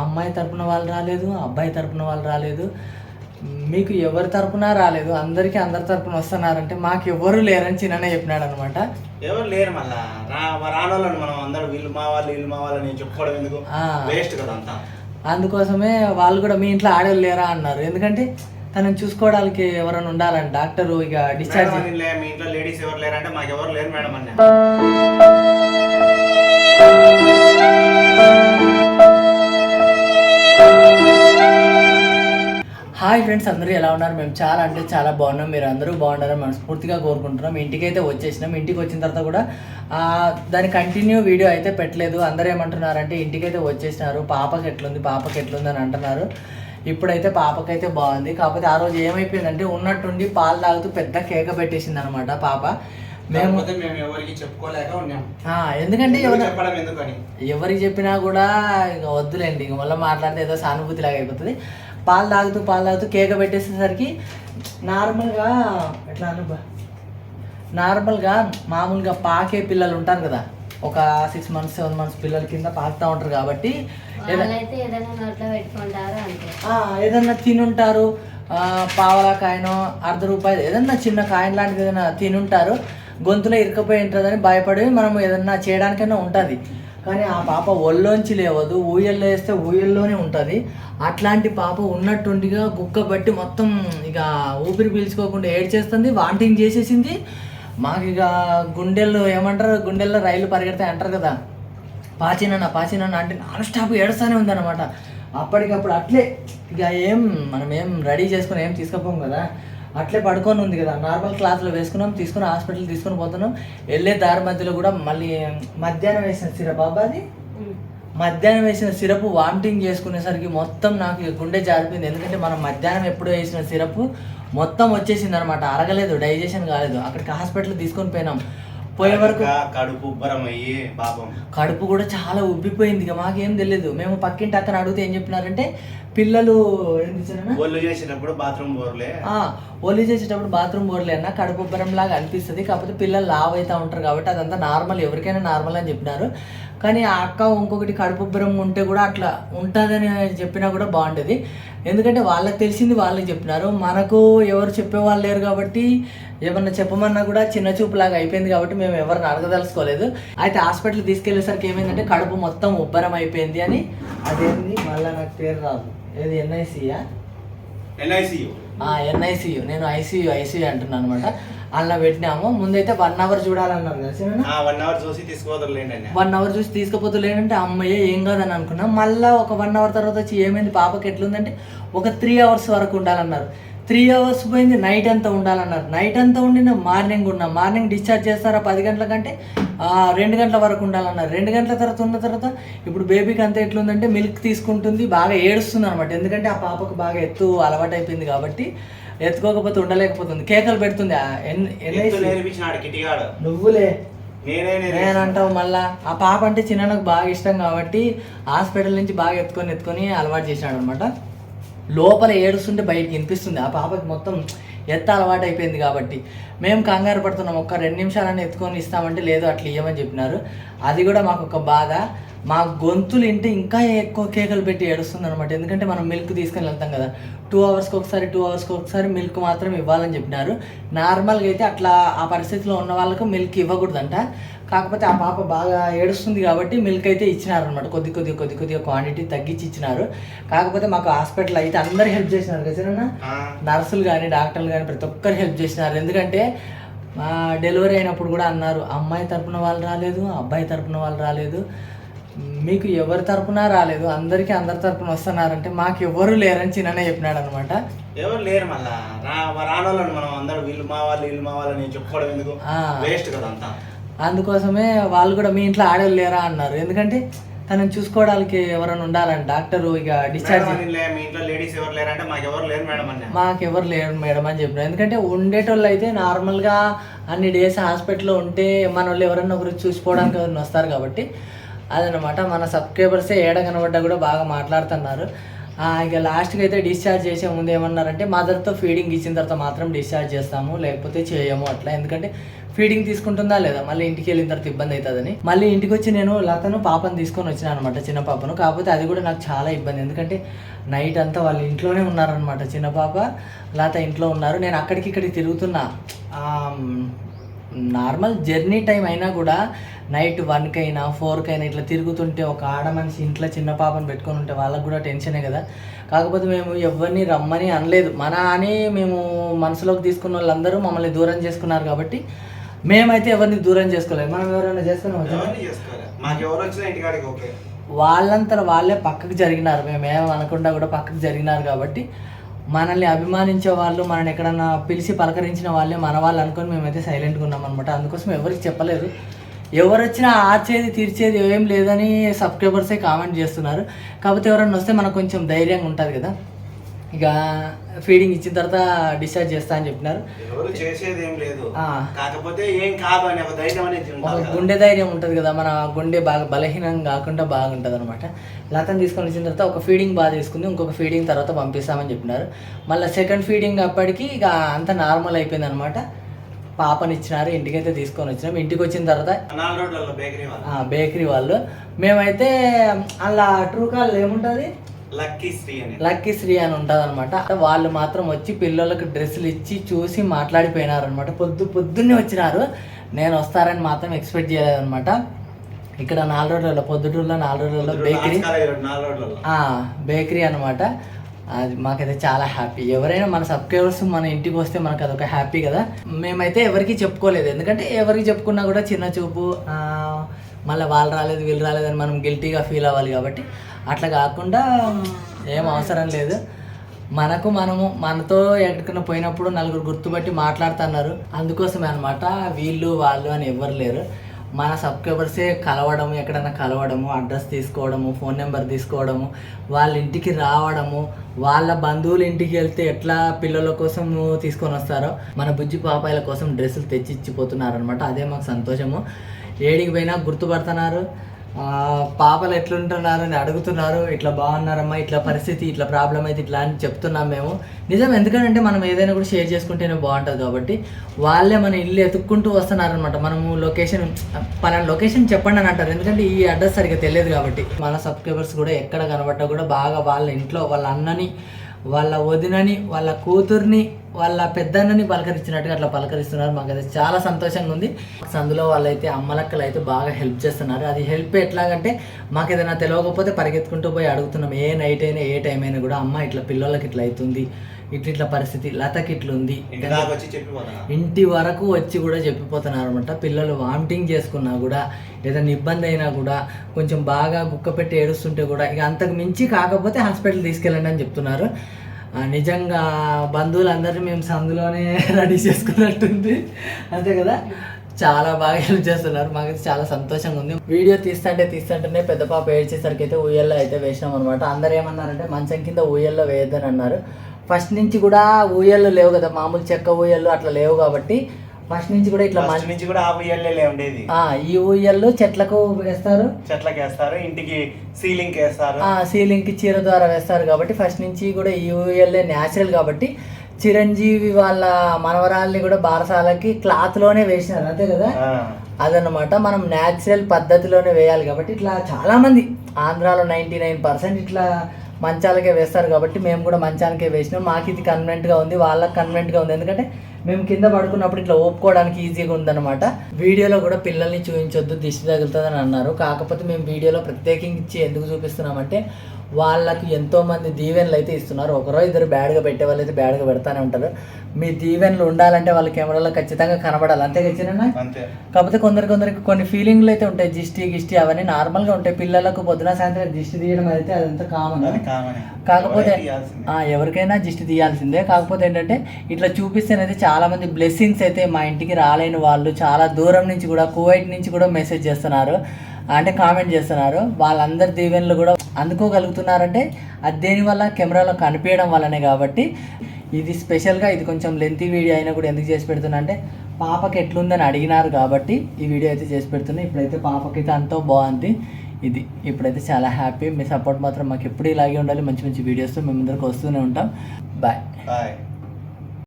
అమ్మాయి తరపున వాళ్ళు రాలేదు అబ్బాయి తరపున వాళ్ళు రాలేదు. మీకు ఎవరి తరపున రాలేదు అందరికీ అందరి తరపున వస్తున్నారంటే మాకు ఎవరు లేరని చిన్న చెప్పినాడు అనమాట ఎవరు లేరు మళ్ళా? రా రానోళ్ళని మనం అందరూ వీళ్ళు మా వాళ్ళు వీళ్ళు మా వాళ్ళు నేను చెప్పుకోవడం ఎందుకు. వేస్ట్ కదా అంతా. అందుకోసమే వాళ్ళు కూడా మీ ఇంట్లో ఆడవాళ్ళు లేరా అన్నారు. ఎందుకంటే తనని చూసుకోవడానికి ఎవరైనా ఉండాలని డాక్టర్ ఇక డిశ్చార్జ్ మీ ఇంట్లో లేడీస్ ఎవరు లేరంటే మాకు ఎవరు లేరు మేడం అన్న హాయ్ ఫ్రెండ్స్ అందరూ ఎలా ఉన్నారు? మేము చాలా అంటే చాలా బాగున్నాం. మీరు అందరూ బాగుండాలని మనస్ఫూర్తిగా కోరుకుంటున్నాం. ఇంటికి అయితే వచ్చేసినాం. ఇంటికి వచ్చిన తర్వాత కూడా దాని కంటిన్యూ వీడియో అయితే పెట్టలేదు. అందరూ ఏమంటున్నారంటే ఇంటికి అయితే వచ్చేసినారు. పాపకి ఎట్లుంది? పాపకి ఎట్లుంది అని అంటున్నారు. ఇప్పుడైతే పాపకైతే బాగుంది. కాకపోతే ఆ రోజు ఏమైపోయిందంటే ఉన్నట్టుండి పాలు తాగుతూ పెద్ద కేక పెట్టేసింది అనమాట పాప. మేము ఎవరికి చెప్పుకోలేక ఉన్నాం. ఆ, ఎందుకంటే చెప్పడం ఎందుకని? ఎవరికి చెప్పినా కూడా ఇక వద్దులేండి. ఇంక మళ్ళీ మాట్లాడితే ఏదో సానుభూతి లాగా అయిపోతుంది. పాలు తాగుతూ పాలు తాగుతూ కేక పెట్టేసేసరికి నార్మల్గా ఎట్లా అనుభవ నార్మల్గా మామూలుగా పాకే పిల్లలు ఉంటారు కదా ఒక సిక్స్ మంత్స్ సెవెన్ మంత్స్ పిల్లల కింద పాకుతూ ఉంటారు కాబట్టి ఏదన్నా తినుంటారు పావలా కాయనో అర్ధ రూపాయలు ఏదన్నా చిన్న కాయన్ లాంటిది ఏదైనా తినుంటారు గొంతులో ఇరుకపోయి ఉంటుందని భయపడి మనం ఏదన్నా చేయడానికైనా ఉంటుంది. కానీ ఆ పాప ఒళ్ళోంచి లేవదు ఊయల్లో వేస్తే ఊయల్లోనే ఉంటుంది. అట్లాంటి పాప ఉన్నట్టుండిగా గుక్క బట్టి మొత్తం ఇక ఊపిరి పీల్చుకోకుండా ఏడ్చేస్తుంది వాంటింగ్ చేసేసింది. మాకు ఇక గుండెల్లో ఏమంటారు గుండెల్లో రైలు పరిగెడతాయి అంటారు కదా. పాచినన్న పాచినన్న అంటే నాన్ స్టాప్ ఏడుస్తూనే ఉందన్నమాట. అప్పటికప్పుడు అట్లే ఇక ఏం మనం ఏం రెడీ చేసుకుని ఏం తీసుకుపోం కదా. అట్లే పడుకొని ఉంది కదా. నార్మల్ క్లాత్లో వేసుకున్నాం తీసుకుని హాస్పిటల్ తీసుకుని పోతున్నాం. వెళ్ళే దారి మధ్యలో కూడా మళ్ళీ మధ్యాహ్నం వేసిన సిరప్ అది. మధ్యాహ్నం వేసిన సిరప్ వామిటింగ్ చేసుకునేసరికి మొత్తం నాకు గుండె జారిపోయింది. ఎందుకంటే మనం మధ్యాహ్నం ఎప్పుడో వేసిన సిరప్ మొత్తం వచ్చేసింది అనమాట అరగలేదు డైజెషన్ కాలేదు. అక్కడికి హాస్పిటల్ తీసుకొని పోయినాం. పోయే వరకు కడుపు పాపం. కడుపు కూడా చాలా ఉబ్బిపోయింది ఇక మాకేం తెలియదు మేము పక్కింటి అక్కన అడిగితే ఏం చెప్పినారంటే పిల్లలు? ఒళ్ళు చేసినప్పుడు బాత్రూమ్ బోర్లే. ఆ ఒలి చేసేటప్పుడు బాత్రూమ్ బోర్లే అన్న కడుపు ఉబ్బరం లాగా అనిపిస్తుంది. కాకపోతే పిల్లలు లావ్ అవుతా ఉంటారు కాబట్టి అదంతా నార్మల్ ఎవరికైనా నార్మల్ అని చెప్పినారు. కానీ ఆ అక్క ఇంకొకటి కడుపు ఉబ్బరం ఉంటే కూడా అట్లా ఉంటుందని చెప్పినా కూడా బాగుంటుంది ఎందుకంటే వాళ్ళకి తెలిసింది వాళ్ళకి చెప్పినారు. మనకు ఎవరు చెప్పేవాళ్ళు లేరు కాబట్టి ఏమన్నా చెప్పమన్నా కూడా చిన్న చూపులాగా అయిపోయింది కాబట్టి మేము ఎవరిని అడగదలుచుకోలేదు. అయితే హాస్పిటల్ తీసుకెళ్ళేసరికి ఏమైందంటే కడుపు మొత్తం ఉబ్బరం అయిపోయింది అని అదేంది? మళ్ళీ నాకు పేరు రాదు. ఏది? ఎన్ఐసియా ఎన్ఐసియు ఎన్ఐసియు నేను ఐసీయూ ఐసీయూ అంటున్నాను అనమాట అలా పెట్టినాము. ముందైతే వన్ అవర్ చూడాలన్నారు కదా వన్ అవర్ చూసి అన్న. వన్ అవర్ చూసి అమ్మయ్య ఏం కాదని అనుకున్నాం. మళ్ళీ ఒక వన్ అవర్ తర్వాత వచ్చి ఏమైంది? పాపకి ఎట్లుందంటే ఒక త్రీ అవర్స్ వరకు ఉండాలన్నారు. త్రీ అవర్స్ పోయింది నైట్ అంతా ఉండాలన్నారు. నైట్ అంతా ఉండిన మార్నింగ్ ఉన్నాం. మార్నింగ్ డిశ్చార్జ్ చేస్తారా పది గంటల కంటే? రెండు గంటల వరకు ఉండాలన్నారు. రెండు గంటల తర్వాత ఉన్న తర్వాత ఇప్పుడు బేబీకి అంతా ఎట్లుందంటే మిల్క్ తీసుకుంటుంది బాగా ఏడుస్తుంది అనమాట ఎందుకంటే ఆ పాపకు బాగా ఎత్తు అలవాటు అయిపోయింది కాబట్టి ఎత్తుకోకపోతే ఉండలేకపోతుంది. కేకలు పెడుతుంది. నువ్వులే. నేనే నేను నేర్పించిన. అంటావు మళ్ళా. ఆ పాప అంటే చిన్న నాకు బాగా ఇష్టం కాబట్టి హాస్పిటల్ నుంచి బాగా ఎత్తుకొని ఎత్తుకొని అలవాటు చేసినాడు అనమాట లోపల ఏడుస్తుంటే బయటికి వినిపిస్తుంది. ఆ పాపకి మొత్తం ఎత్త అలవాటు అయిపోయింది కాబట్టి. మేము కంగారు పడుతున్నాం. ఒక్క రెండు నిమిషాలని ఎత్తుకొని ఇస్తామంటే లేదు అట్లా ఇవ్వమని చెప్పినారు. అది కూడా మాకు ఒక బాధ. మా గొంతులు ఇంటే ఇంకా ఎక్కువ కేకలు పెట్టి ఏడుస్తుంది అనమాట ఎందుకంటే మనం మిల్క్ తీసుకొని వెళ్తాం కదా. టూ అవర్స్కి ఒకసారి టూ అవర్స్కి ఒకసారి మిల్క్ మాత్రం ఇవ్వాలని చెప్పినారు. నార్మల్గా అయితే అట్లా ఆ పరిస్థితిలో ఉన్న వాళ్ళకు మిల్క్ ఇవ్వకూడదంట. కాకపోతే ఆ పాప బాగా ఏడుస్తుంది కాబట్టి మిల్క్ అయితే ఇచ్చినారు అనమాట కొద్ది కొద్ది కొద్ది కొద్దిగా క్వాంటిటీ తగ్గించి ఇచ్చినారు. కాకపోతే మాకు హాస్పిటల్ అయితే అందరు హెల్ప్ చేసినారు కదా నర్సులు కానీ డాక్టర్లు కానీ ప్రతి ఒక్కరు హెల్ప్ చేసినారు. ఎందుకంటే మా డెలివరీ అయినప్పుడు కూడా అన్నారు అమ్మాయి తరపున వాళ్ళు రాలేదు అబ్బాయి తరపున వాళ్ళు రాలేదు. మీకు ఎవరి తరపున రాలేదు అందరికీ అందరి తరపున వస్తున్నారంటే మాకు ఎవరు లేరని చిన్ననే చెప్పినాడు అనమాట ఎవరు లేరు మళ్ళా? రానోళ్ళని మనం అందరూ వీళ్ళు మా వాళ్ళు వీళ్ళు మా వాళ్ళు నేను చెప్పుకోవడం ఎందుకు. వేస్ట్ కదా అంతా. అందుకోసమే వాళ్ళు కూడా మీ ఇంట్లో ఆడవాళ్ళు లేరా అన్నారు. ఎందుకంటే తనని చూసుకోవడానికి ఎవరైనా ఉండాలని డాక్టర్ ఇక డిశ్చార్జ్ అని మీ ఇంట్లో లేడీస్ ఎవరు లేరంటే మాకు ఎవరు లేరు మేడం అన్న మాకు ఎవరు లేరు మేడం అని చెప్పిన ఎందుకంటే ఉండేటోళ్ళు అయితే నార్మల్గా అన్ని డేస్ హాస్పిటల్లో ఉంటే మన వాళ్ళు ఎవరన్నా ఒకరు చూసుకోవడానికి ఎవరైనా వస్తారు కాబట్టి అదనమాట. మన సబ్స్క్రైబర్సే ఏడ కనబడ్డా కూడా బాగా మాట్లాడుతున్నారు. ఇక లాస్ట్కి అయితే డిశ్చార్జ్ చేసే ముందు ఏమన్నారంటే మదర్తో ఫీడింగ్ ఇచ్చిన తర్వాత మాత్రం డిశ్చార్జ్ చేస్తాము లేకపోతే చేయము అట్లా. ఎందుకంటే ఫీడింగ్ తీసుకుంటుందా లేదా? మళ్ళీ ఇంటికి వెళ్ళిన తర్వాత ఇబ్బంది అవుతుందని. మళ్ళీ ఇంటికి వచ్చి నేను లతను పాపను తీసుకొని వచ్చిన అనమాట చిన్న పాపను. కాకపోతే అది కూడా నాకు చాలా ఇబ్బంది. ఎందుకంటే నైట్ అంతా వాళ్ళు ఇంట్లోనే ఉన్నారనమాట చిన్న పాప. లత ఇంట్లో ఉన్నారు. నేను అక్కడికి ఇక్కడికి తిరుగుతున్నా. నార్మల్ జర్నీ టైం అయినా కూడా నైట్ వన్కైనా ఫోర్కైనా ఇట్లా తిరుగుతుంటే ఒక ఆడ మనిషి ఇంట్లో చిన్న పాపను పెట్టుకొని ఉంటే వాళ్ళకు కూడా టెన్షనే కదా. కాకపోతే మేము ఎవరిని రమ్మని అనలేదు. మన అని మేము మనసులోకి తీసుకున్న వాళ్ళందరూ మమ్మల్ని దూరం చేసుకున్నారు కాబట్టి మేమైతే ఎవరిని దూరం చేసుకోలేదు. మనం ఎవరైనా చేసుకున్నాం ఎవరిని చేసుకోవాలి మాకు ఎవరు వచ్చినా ఇంటికాడికి ఓకే. వాళ్ళంతా వాళ్ళే పక్కకు జరిగినారు. మేము అనకుండా కూడా పక్కకు జరిగినారు కాబట్టి మనల్ని అభిమానించే వాళ్ళు మనల్ని ఎక్కడన్నా పిలిచి పలకరించిన వాళ్ళే మన వాళ్ళు అనుకొని మేమైతే సైలెంట్గా ఉన్నాం అనమాట అందుకోసం ఎవరికి చెప్పలేదు. ఎవరు వచ్చినా ఆర్చేది తీర్చేది ఏం లేదని సబ్స్క్రైబర్సే కామెంట్ చేస్తున్నారు. కాకపోతే ఎవరైనా వస్తే మనకు కొంచెం ధైర్యంగా ఉంటుంది కదా. ఇక ఫీడింగ్ ఇచ్చిన తర్వాత డిశ్చార్జ్ చేస్తా అని చెప్పినారు. ఎవరు చేసేది ఏం లేదు. కాకపోతే ఏం కాదు అనే ఒక ధైర్యం అనేది ఒక. గుండె ధైర్యం ఉంటుంది కదా మన గుండె బాగా బలహీనం కాకుండా బాగుంటుంది అనమాట లతను తీసుకొని వచ్చిన తర్వాత ఒక ఫీడింగ్ బాగా తీసుకుంది ఇంకొక ఫీడింగ్ తర్వాత పంపిస్తామని చెప్పినారు. మళ్ళీ సెకండ్ ఫీడింగ్ అప్పటికి ఇక అంత నార్మల్ అయిపోయింది అనమాట పాపని ఇచ్చినారు ఇంటికైతే తీసుకొని వచ్చినాం. ఇంటికి వచ్చిన తర్వాత బేకరీ వాళ్ళు. బేకరీ వాళ్ళు. మేమైతే అలా ట్రూ కాల్ ఏముంటుంది? లక్కీ శ్రీ అని. లక్కీ శ్రీ అని ఉంటుంది అనమాట వాళ్ళు మాత్రం వచ్చి పిల్లలకు డ్రెస్సులు ఇచ్చి చూసి మాట్లాడిపోయినారు అనమాట పొద్దు పొద్దున్నే వచ్చినారు. నేను వస్తారని మాత్రం ఎక్స్పెక్ట్ చేయలేదన్నమాట. ఇక్కడ నాలుగు రోజులలో పొద్దుటూరులో నాలుగు రోజులలో బేకరీ. బేకరీ అనమాట అది మాకైతే చాలా హ్యాపీ. ఎవరైనా మన సబ్స్క్రైబర్స్ మన ఇంటికి వస్తే మనకు అదొక హ్యాపీ కదా. మేమైతే ఎవరికి చెప్పుకోలేదు. ఎందుకంటే ఎవరికి చెప్పుకున్నా కూడా చిన్న చూపు మళ్ళీ వాళ్ళు రాలేదు వీళ్ళు రాలేదని మనం గిల్టీగా ఫీల్ అవ్వాలి కాబట్టి అట్లా కాకుండా ఏం అవసరం లేదు. మనకు మనము మనతో ఎక్కడికైనా పోయినప్పుడు నలుగురు గుర్తుపట్టి మాట్లాడుతున్నారు. అందుకోసమే అనమాట వీళ్ళు వాళ్ళు అని ఎవరు లేరు. మన సబ్స్క్రైబర్సే కలవడము ఎక్కడైనా కలవడము అడ్రస్ తీసుకోవడము ఫోన్ నెంబర్ తీసుకోవడము వాళ్ళ ఇంటికి రావడము వాళ్ళ బంధువుల ఇంటికి వెళ్తే ఎట్లా పిల్లల కోసం తీసుకొని వస్తారో మన బుజ్జి పాపాయిల కోసం డ్రెస్సులు తెచ్చి ఇచ్చిపోతున్నారు అనమాట అదే మాకు సంతోషము. ఏడికి పోయినా గుర్తుపడుతున్నారు. పాపలు ఎట్లుంటున్నారు అని అడుగుతున్నారు. ఇట్లా బాగున్నారమ్మా ఇట్లా పరిస్థితి ఇట్లా ప్రాబ్లం అయితే ఇట్లా అని చెప్తున్నాం మేము. నిజం ఎందుకంటే మనం ఏదైనా కూడా షేర్ చేసుకుంటేనే బాగుంటుంది కాబట్టి వాళ్ళే మన ఇల్లు ఎతుక్కుంటూ వస్తున్నారనమాట మనము లొకేషన్ పలానా లొకేషన్ చెప్పండి అని అంటారు. ఎందుకంటే ఈ అడ్రస్ సరిగ్గా తెలియదు కాబట్టి. మన సబ్స్క్రైబర్స్ కూడా ఎక్కడ కనబడ్డా కూడా బాగా వాళ్ళ ఇంట్లో వాళ్ళ అన్నని వాళ్ళ వదినని వాళ్ళ కూతుర్ని వాళ్ళ పెద్దన్నని పలకరించినట్టుగా అట్లా పలకరిస్తున్నారు. మాకు అది చాలా సంతోషంగా ఉంది. అందులో వాళ్ళైతే అమ్మలక్కలు అయితే బాగా హెల్ప్ చేస్తున్నారు. అది హెల్ప్ ఎట్లాగంటే మాకు ఏదైనా తెలియకపోతే పరిగెత్తుకుంటూ పోయి అడుగుతున్నాం. ఏ నైట్ అయినా ఏ టైం అయినా కూడా అమ్మ ఇట్లా పిల్లలకి ఇట్లా అవుతుంది. ఇట్లా పరిస్థితి లతకి ఇట్లా ఉంది ఇంటి వరకు వచ్చి కూడా చెప్పిపోతున్నారు అనమాట పిల్లలు వామిటింగ్ చేసుకున్నా కూడా ఏదైనా ఇబ్బంది అయినా కూడా కొంచెం బాగా గుక్క పెట్టి ఏడుస్తుంటే కూడా ఇక అంతకు మించి కాకపోతే హాస్పిటల్ తీసుకెళ్ళండి అని చెప్తున్నారు. నిజంగా బంధువులందరినీ మేము సందులోనే రెడీ చేసుకున్నట్టుంది. అంతే కదా? చాలా బాగా హెల్ప్ చేస్తున్నారు. మాకైతే చాలా సంతోషంగా ఉంది. వీడియో తీస్తుంటే తీస్తుంటేనే పెద్ద పాప ఏడ్చేసరికి అయితే ఊయల్లో అయితే వేసినాం అనమాట అందరు ఏమన్నారంటే మంచం కింద ఊయల్లో వేయొద్దని అన్నారు. ఫస్ట్ నుంచి కూడా ఊయల్లో లేవు కదా మామూలు చెక్క ఊయల్లో అట్లా లేవు కాబట్టి ఫస్ట్ నుంచి కూడా ఇట్లా ఫస్ట్ నుంచి కూడా ఆ ఉయ్యల్లే ఉండేది ఆ, ఈ ఊయల్లో చెట్లకు వేస్తారు. చెట్లకి వేస్తారు ఇంటికి సీలింగ్ వేస్తారు ఆ సీలింగ్కి చీర ద్వారా వేస్తారు కాబట్టి ఫస్ట్ నుంచి కూడా ఈ ఊయల్లే న్యాచురల్ కాబట్టి చిరంజీవి వాళ్ళ మనవరాల్ని కూడా బారసాలకి క్లాత్లోనే వేసినారు అంతే కదా. అదనమాట మనం న్యాచురల్ పద్ధతిలోనే వేయాలి కాబట్టి ఇట్లా చాలా మంది ఆంధ్రాలో నైంటీ నైన్ పర్సెంట్ ఇట్లా మంచాలకే వేస్తారు కాబట్టి మేము కూడా మంచానికే వేసినాం. మాకు ఇది కన్వెంట్గా ఉంది వాళ్ళకి కన్వెంట్గా ఉంది. ఎందుకంటే మేము కింద పడుకున్నప్పుడు ఇట్లా ఓపుకోవడానికి ఈజీగా ఉందన్నమాట. వీడియోలో కూడా పిల్లల్ని చూపించొద్దు దిష్టి తగులుతుందని అన్నారు. కాకపోతే మేము వీడియోలో ప్రత్యేకించి ఎందుకు చూపిస్తున్నామంటే వాళ్ళకి ఎంతో మంది దీవెనలు అయితే ఇస్తున్నారు. ఒకరో ఇద్దరు బ్యాడ్గా పెట్టే వాళ్ళు అయితే బ్యాడ్గా పెడతానే ఉంటారు. మీ దీవెనలు ఉండాలంటే వాళ్ళ కెమెరాలో ఖచ్చితంగా కనబడాలి. అంతే అంతే. కాకపోతే కొందరు కొందరికి కొన్ని ఫీలింగ్లు అయితే ఉంటాయి. జిష్టి గిష్టి అవన్నీ నార్మల్గా ఉంటాయి. పిల్లలకు పొద్దున సాయంత్రం దిష్టి తీయడం అయితే అదంతా కామన్ కాకపోతే ఎవరికైనా దిష్టి తీయాల్సిందే. కాకపోతే ఏంటంటే ఇట్లా చూపిస్తేనైతే చాలా మంది బ్లెస్సింగ్స్ అయితే మా ఇంటికి రాలేని వాళ్ళు చాలా దూరం నుంచి కూడా కువైట్ నుంచి కూడా మెసేజ్ చేస్తున్నారు. అంటే కామెంట్ చేస్తున్నారు. వాళ్ళందరి దీవెనలు కూడా అందుకోగలుగుతున్నారంటే అది దేనివల్ల కెమెరాలో కనిపించడం వల్లనే కాబట్టి. ఇది స్పెషల్గా ఇది కొంచెం లెంతీ వీడియో అయినా కూడా ఎందుకు చేసి పెడుతున్నా అంటే పాపకి ఎట్లుందని అడిగినారు కాబట్టి ఈ వీడియో అయితే చేసి పెడుతున్నా. ఇప్పుడైతే పాపకి అయితే బాగుంది. ఇది ఇప్పుడైతే చాలా హ్యాపీ మీ సపోర్ట్ మాత్రం మాకు ఎప్పుడు ఇలాగే ఉండాలి. మంచి మంచి వీడియోస్తో మేము ముందరకు వస్తూనే ఉంటాం. Bye bye